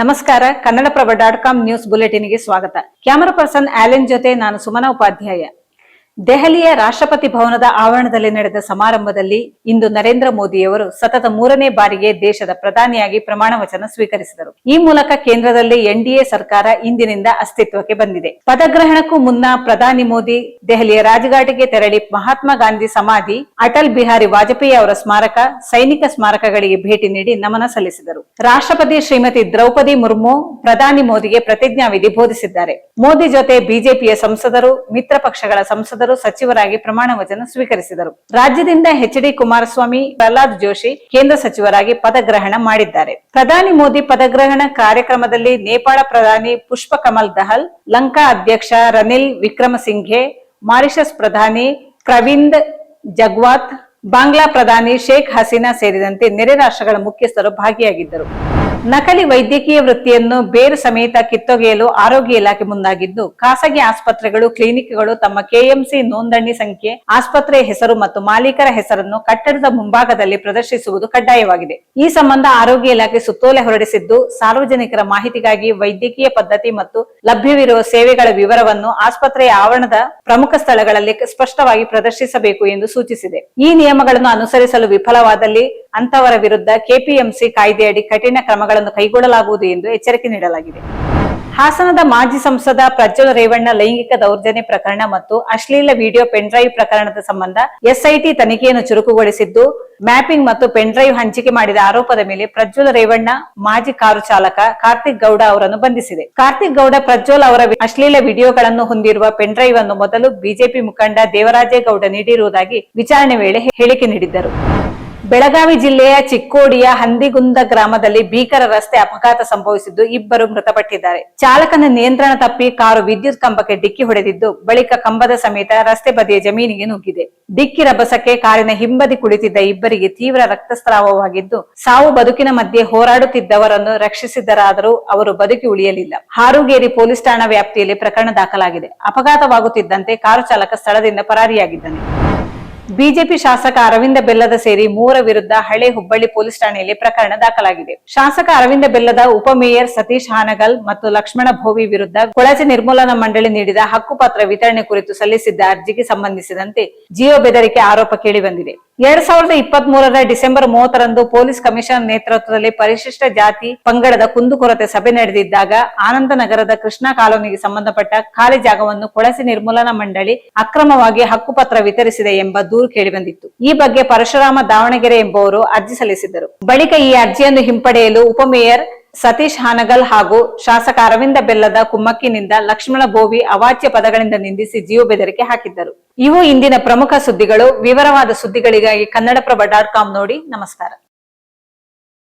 ನಮಸ್ಕಾರ, Kannadaprabha dot com news ಬುಲೆಟಿನ್ಗೆ ಸ್ವಾಗತ. ಕ್ಯಾಮರಾ ಪರ್ಸನ್ ಆಲೆನ್ ಜೊತೆ ನಾನು ಸುಮನ ಉಪಾಧ್ಯಾಯ. ದೆಹಲಿಯ ರಾಷ್ಟ್ರಪತಿ ಭವನದ ಆವರಣದಲ್ಲಿ ನಡೆದ ಸಮಾರಂಭದಲ್ಲಿ ಇಂದು ನರೇಂದ್ರ ಮೋದಿಯವರು ಸತತ ಮೂರನೇ ಬಾರಿಗೆ ದೇಶದ ಪ್ರಧಾನಿಯಾಗಿ ಪ್ರಮಾಣ ವಚನ ಸ್ವೀಕರಿಸಿದರು. ಈ ಮೂಲಕ ಕೇಂದ್ರದಲ್ಲಿ ಎನ್ಡಿಎ ಸರ್ಕಾರ ಇಂದಿನಿಂದ ಅಸ್ತಿತ್ವಕ್ಕೆ ಬಂದಿದೆ. ಪದಗ್ರಹಣಕ್ಕೂ ಮುನ್ನ ಪ್ರಧಾನಿ ಮೋದಿ ದೆಹಲಿಯ ರಾಜಘಾಟಿಗೆ ತೆರಳಿ ಮಹಾತ್ಮ ಗಾಂಧಿ ಸಮಾಧಿ, ಅಟಲ್ ಬಿಹಾರಿ ವಾಜಪೇಯಿ ಅವರ ಸ್ಮಾರಕ, ಸೈನಿಕ ಸ್ಮಾರಕಗಳಿಗೆ ಭೇಟಿ ನೀಡಿ ನಮನ ಸಲ್ಲಿಸಿದರು. ರಾಷ್ಟ್ರಪತಿ ಶ್ರೀಮತಿ ದ್ರೌಪದಿ ಮುರ್ಮು, ಪ್ರಧಾನಿ ಮೋದಿಗೆ ಪ್ರತಿಜ್ಞಾವಿಧಿ ಬೋಧಿಸಿದ್ದಾರೆ. ಮೋದಿ ಜೊತೆ ಬಿಜೆಪಿಯ ಸಂಸದರು, ಮಿತ್ರ ಪಕ್ಷಗಳ ಸಂಸದರು, ಸಚಿವರಾಗಿ ಪ್ರಮಾಣ ವಚನ ಸ್ವೀಕರಿಸಿದರು. ರಾಜ್ಯದಿಂದ ಎಚ್ ಡಿ ಕುಮಾರಸ್ವಾಮಿ, ಪ್ರಹ್ಲಾದ್ ಜೋಶಿ, ಕೇಂದ್ರ ಸಚಿವರಾಗಿ ಪದಗ್ರಹಣ ಮಾಡಿದ್ದಾರೆ. ಪ್ರಧಾನಿ ಮೋದಿ ಪದಗ್ರಹಣ ಕಾರ್ಯಕ್ರಮದಲ್ಲಿ ನೇಪಾಳ ಪ್ರಧಾನಿ ಪುಷ್ಪ ಕಮಲ್ ದಹಲ್, ಲಂಕಾ ಅಧ್ಯಕ್ಷ ರನಿಲ್ ವಿಕ್ರಮಸಿಂಘೆ ಮಾರಿಷಸ್ ಪ್ರಧಾನಿ ಪ್ರವಿಂದ್ ಜಗ್ವಾತ್ ಬಾಂಗ್ಲಾ ಪ್ರಧಾನಿ ಶೇಖ್ ಹಸೀನಾ ಸೇರಿದಂತೆ ನೆರೆ ರಾಷ್ಟ್ರಗಳ ಮುಖ್ಯಸ್ಥರು ಭಾಗಿಯಾಗಿದ್ದರು. ನಕಲಿ ವೈದ್ಯಕೀಯ ವೃತ್ತಿಯನ್ನು ಬೇರು ಸಮೇತ ಕಿತ್ತೊಗೆಯಲು ಆರೋಗ್ಯ ಇಲಾಖೆ ಮುಂದಾಗಿದ್ದು, ಖಾಸಗಿ ಆಸ್ಪತ್ರೆಗಳು, ಕ್ಲಿನಿಕ್ಗಳು ತಮ್ಮ ಕೆಎಂಸಿ ನೋಂದಣಿ ಸಂಖ್ಯೆ, ಆಸ್ಪತ್ರೆಯ ಹೆಸರು ಮತ್ತು ಮಾಲೀಕರ ಹೆಸರನ್ನು ಕಟ್ಟಡದ ಮುಂಭಾಗದಲ್ಲಿ ಪ್ರದರ್ಶಿಸುವುದು ಕಡ್ಡಾಯವಾಗಿದೆ. ಈ ಸಂಬಂಧ ಆರೋಗ್ಯ ಇಲಾಖೆ ಸುತ್ತೋಲೆ ಹೊರಡಿಸಿದ್ದು, ಸಾರ್ವಜನಿಕರ ಮಾಹಿತಿಗಾಗಿ ವೈದ್ಯಕೀಯ ಪದ್ಧತಿ ಮತ್ತು ಲಭ್ಯವಿರುವ ಸೇವೆಗಳ ವಿವರವನ್ನು ಆಸ್ಪತ್ರೆಯ ಆವರಣದ ಪ್ರಮುಖ ಸ್ಥಳಗಳಲ್ಲಿ ಸ್ಪಷ್ಟವಾಗಿ ಪ್ರದರ್ಶಿಸಬೇಕು ಎಂದು ಸೂಚಿಸಿದೆ. ಈ ನಿಯಮಗಳನ್ನು ಅನುಸರಿಸಲು ವಿಫಲವಾದಲ್ಲಿ ಅಂತವರ ವಿರುದ್ಧ ಕೆಪಿಎಂಸಿ ಕಾಯ್ದೆಯಡಿ ಕಠಿಣ ಕ್ರಮಗಳನ್ನು ಕೈಗೊಳ್ಳಲಾಗುವುದು ಎಂದು ಎಚ್ಚರಿಕೆ ನೀಡಲಾಗಿದೆ. ಹಾಸನದ ಮಾಜಿ ಸಂಸದ ಪ್ರಜ್ವಲ್ ರೇವಣ್ಣ ಲೈಂಗಿಕ ದೌರ್ಜನ್ಯ ಪ್ರಕರಣ ಮತ್ತು ಅಶ್ಲೀಲ ವಿಡಿಯೋ ಪೆನ್ಡ್ರೈವ್ ಪ್ರಕರಣದ ಸಂಬಂಧ ಎಸ್ಐಟಿ ತನಿಖೆಯನ್ನು ಚುರುಕುಗೊಳಿಸಿದ್ದು, ಮ್ಯಾಪಿಂಗ್ ಮತ್ತು ಪೆನ್ಡ್ರೈವ್ ಹಂಚಿಕೆ ಮಾಡಿದ ಆರೋಪದ ಮೇಲೆ ಪ್ರಜ್ವಲ್ ರೇವಣ್ಣ, ಮಾಜಿ ಕಾರು ಚಾಲಕ ಕಾರ್ತಿಕ್ ಗೌಡ ಅವರನ್ನು ಬಂಧಿಸಿದೆ. ಕಾರ್ತಿಕ್ ಗೌಡ ಪ್ರಜ್ವಲ್ ಅವರ ಅಶ್ಲೀಲ ವಿಡಿಯೋಗಳನ್ನು ಹೊಂದಿರುವ ಪೆನ್ಡ್ರೈವ್ ಅನ್ನು ಮೊದಲು ಬಿಜೆಪಿ ಮುಖಂಡ ದೇವರಾಜೇಗೌಡ ನೀಡಿರುವುದಾಗಿ ವಿಚಾರಣೆ ವೇಳೆ ಹೇಳಿಕೆ ನೀಡಿದ್ದರು. ಬೆಳಗಾವಿ ಜಿಲ್ಲೆಯ ಚಿಕ್ಕೋಡಿಯ ಹಂದಿಗುಂದ ಗ್ರಾಮದಲ್ಲಿ ಭೀಕರ ರಸ್ತೆ ಅಪಘಾತ ಸಂಭವಿಸಿದ್ದು ಇಬ್ಬರು ಮೃತಪಟ್ಟಿದ್ದಾರೆ. ಚಾಲಕನ ನಿಯಂತ್ರಣ ತಪ್ಪಿ ಕಾರು ವಿದ್ಯುತ್ ಕಂಬಕ್ಕೆ ಡಿಕ್ಕಿ ಹೊಡೆದಿದ್ದು ಬಳಿಕ ಕಂಬದ ಸಮೇತ ರಸ್ತೆ ಬದಿಯ ಜಮೀನಿಗೆ ನುಗ್ಗಿದೆ. ಡಿಕ್ಕಿ ರಭಸಕ್ಕೆ ಕಾರಿನ ಹಿಂಬದಿ ಕುಳಿತಿದ್ದ ಇಬ್ಬರಿಗೆ ತೀವ್ರ ರಕ್ತಸ್ರಾವವಾಗಿದ್ದು ಸಾವು ಬದುಕಿನ ಮಧ್ಯೆ ಹೋರಾಡುತ್ತಿದ್ದವರನ್ನು ರಕ್ಷಿಸಿದ್ದರಾದರೂ ಅವರು ಬದುಕಿ ಉಳಿಯಲಿಲ್ಲ. ಹಾರುಗೇರಿ ಪೊಲೀಸ್ ಠಾಣಾ ವ್ಯಾಪ್ತಿಯಲ್ಲಿ ಪ್ರಕರಣ ದಾಖಲಾಗಿದೆ. ಅಪಘಾತವಾಗುತ್ತಿದ್ದಂತೆ ಕಾರು ಚಾಲಕ ಸ್ಥಳದಿಂದ ಪರಾರಿಯಾಗಿದ್ದಾನೆ. ಬಿಜೆಪಿ ಶಾಸಕ ಅರವಿಂದ ಬೆಲ್ಲದ ಸೇರಿ ಮೂರ ವಿರುದ್ಧ ಹಳೆ ಹುಬ್ಬಳ್ಳಿ ಪೊಲೀಸ್ ಠಾಣೆಯಲ್ಲಿ ಪ್ರಕರಣ ದಾಖಲಾಗಿದೆ. ಶಾಸಕ ಅರವಿಂದ ಬೆಲ್ಲದ ಉಪಮೇಯರ್ ಸತೀಶ್ ಹಾನಗಲ್ ಮತ್ತು ಲಕ್ಷ್ಮಣ ಭೋವಿ ವಿರುದ್ಧ ಕೊಳಚೆ ನಿರ್ಮೂಲನಾ ಮಂಡಳಿ ನೀಡಿದ ಹಕ್ಕುಪತ್ರ ವಿತರಣೆ ಕುರಿತು ಸಲ್ಲಿಸಿದ್ದ ಅರ್ಜಿಗೆ ಸಂಬಂಧಿಸಿದಂತೆ ಜಿಯೋ ಬೆದರಿಕೆ ಆರೋಪ ಕೇಳಿಬಂದಿದೆ ಎರಡ್ ಸಾವಿರದ ಇಪ್ಪತ್ತ್ ಮೂರರ ಡಿಸೆಂಬರ್ ಮೂವತ್ತರಂದು ಪೊಲೀಸ್ ಕಮಿಷನ್ ನೇತೃತ್ವದಲ್ಲಿ ಪರಿಶಿಷ್ಟ ಜಾತಿ ಪಂಗಡದ ಕುಂದುಕೊರತೆ ಸಭೆ ನಡೆದಿದ್ದಾಗ ಆನಂದನಗರದ ಕೃಷ್ಣಾ ಕಾಲೋನಿಗೆ ಸಂಬಂಧಪಟ್ಟ ಖಾಲಿ ಜಾಗವನ್ನು ಕೊಳಸೆ ನಿರ್ಮೂಲನಾ ಮಂಡಳಿ ಅಕ್ರಮವಾಗಿ ಹಕ್ಕುಪತ್ರ ವಿತರಿಸಿದೆ ಎಂಬ ದೂರು ಕೇಳಿಬಂದಿತ್ತು ಈ ಬಗ್ಗೆ ಪರಶುರಾಮ ದಾವಣಗೆರೆ ಎಂಬುವರು ಅರ್ಜಿ ಸಲ್ಲಿಸಿದ್ದರು. ಬಳಿಕ ಈ ಅರ್ಜಿಯನ್ನು ಹಿಂಪಡೆಯಲು ಉಪಮೇಯರ್ ಸತೀಶ್ ಹಾನಗಲ್ ಹಾಗೂ ಶಾಸಕ ಅರವಿಂದ ಬೆಲ್ಲದ ಕುಮ್ಮಕ್ಕಿನಿಂದ ಲಕ್ಷ್ಮಣ ಬೋವಿ ಅವಾಚ್ಯ ಪದಗಳಿಂದ ನಿಂದಿಸಿ ಜೀವ ಬೆದರಿಕೆ ಹಾಕಿದ್ದರು. ಇವು ಇಂದಿನ ಪ್ರಮುಖ ಸುದ್ದಿಗಳು. ವಿವರವಾದ ಸುದ್ದಿಗಳಿಗಾಗಿ ಕನ್ನಡಪ್ರಭ ಡಾಟ್ ಕಾಂ ನೋಡಿ ನಮಸ್ಕಾರ.